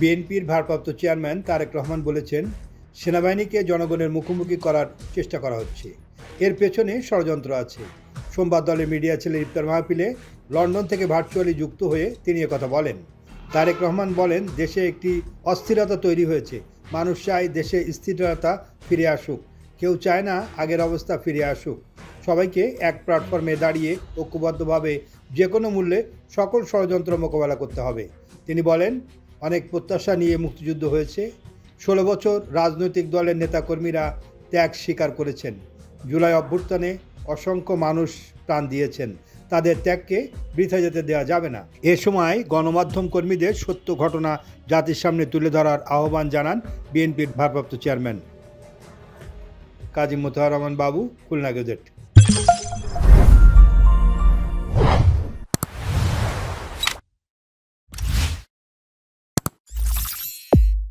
বিএনপির ভারপ্রাপ্ত চেয়ারম্যান তারেক রহমান বলেছেন, সেনাবাহিনীকে জনগণের মুখোমুখি করার চেষ্টা করা হচ্ছে। এর পেছনে ষড়যন্ত্র আছে। সোমবার দলের মিডিয়া ছেলে ইফতার মাহফিলে লন্ডন থেকে ভার্চুয়ালি যুক্ত হয়ে তিনি কথা বলেন। তারেক রহমান বলেন, দেশে একটি অস্থিরতা তৈরি হয়েছে। মানুষ চায় দেশে স্থিরতা ফিরে আসুক। কেউ চায় না আগের অবস্থা ফিরে আসুক। সবাইকে এক প্ল্যাটফর্মে দাঁড়িয়ে ঐক্যবদ্ধভাবে যে কোনো মূল্যে সকল ষড়যন্ত্র মোকাবেলা করতে হবে। তিনি বলেন অনেক প্রত্যাশা নিয়ে মুক্তিযুদ্ধ হয়েছে। ষোলো বছর রাজনৈতিক দলের নেতাকর্মীরা ত্যাগ স্বীকার করেছেন। জুলাই অভ্যুত্থানে অসংখ্য মানুষ প্রাণ দিয়েছেন। তাদের ত্যাগকে বৃথা যেতে দেওয়া যাবে না। এ সময় গণমাধ্যম কর্মীদের সত্য ঘটনা জাতির সামনে তুলে ধরার আহ্বান জানান বিএনপির ভারপ্রাপ্ত চেয়ারম্যান। কাজী মোতাহার রহমান বাবু, খুলনা গেজেট।